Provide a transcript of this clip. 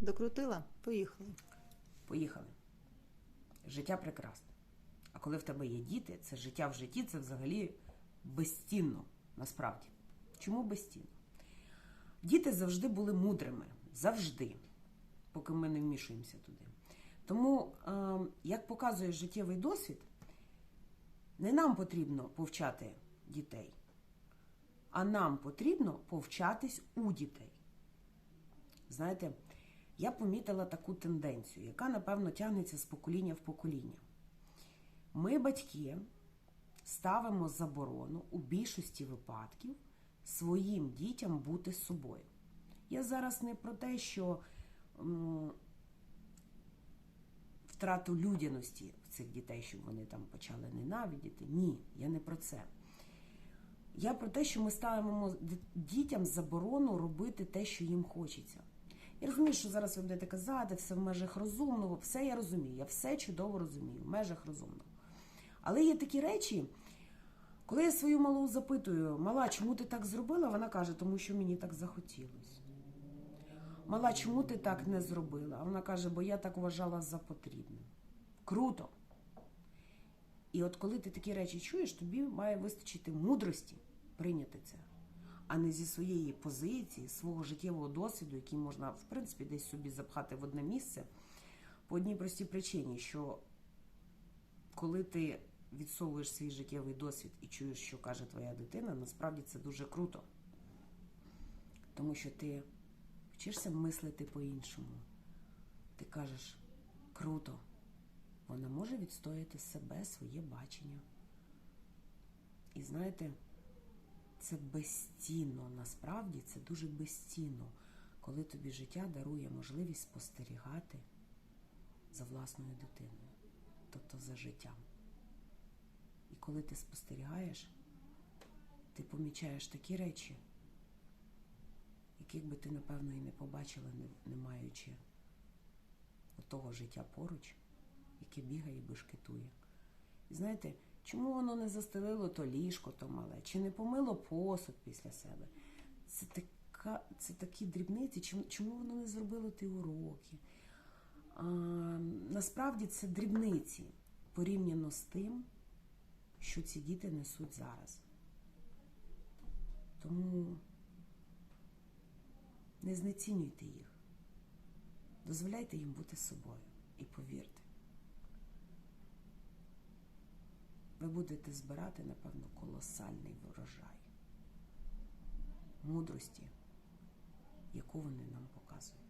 Докрутила? Поїхали. Поїхали. Життя прекрасне. А коли в тебе є діти, це життя в житті, це взагалі безцінно, насправді. Чому безцінно? Діти завжди були мудрими. Завжди, поки ми не вмішуємося туди. Тому, е, як показує життєвий досвід, не нам потрібно повчати дітей, а нам потрібно повчатись у дітей. Знаєте, я помітила таку тенденцію, яка, напевно, тягнеться з покоління в покоління. Ми, батьки, ставимо заборону у більшості випадків своїм дітям бути собою. Я зараз не про те, що м, втрату людяності цих дітей, щоб вони там почали ненавидіти. Ні, я не про це. Я про те, що ми ставимо дітям заборону робити те, що їм хочеться. Я розумію, що зараз ви будете казати, все в межах розумного, все я розумію, я все чудово розумію, в межах розумного. Але є такі речі, коли я свою малу запитую, мала, чому ти так зробила? Вона каже, тому що мені так захотілося. Мала, чому ти так не зробила? А вона каже, бо я так вважала за потрібне. Круто. І от коли ти такі речі чуєш, тобі має вистачити мудрості прийняти це, а не зі своєї позиції, свого життєвого досвіду, який можна, в принципі, десь собі запхати в одне місце, по одній простій причині, що коли ти відсовуєш свій життєвий досвід і чуєш, що каже твоя дитина, насправді це дуже круто. Тому що ти вчишся мислити по-іншому. Ти кажеш, круто, вона може відстояти себе, своє бачення. І знаєте, це безцінно, насправді це дуже безцінно, коли тобі життя дарує можливість спостерігати за власною дитиною, тобто за життям. І коли ти спостерігаєш, ти помічаєш такі речі, яких би ти, напевно, і не побачила, не, маючи того життя поруч, яке бігає і бешкетує. І знаєте, чому воно не застелило то ліжко, то мале, чи не помило посуд після себе? Це, така, це такі дрібниці, чому, воно не зробило ті уроки? А, насправді це дрібниці порівняно з тим, що ці діти несуть зараз. Тому не знецінюйте їх. Дозволяйте їм бути собою і повірте. Ви будете збирати, напевно, колосальний врожай мудрості, яку вони нам показують.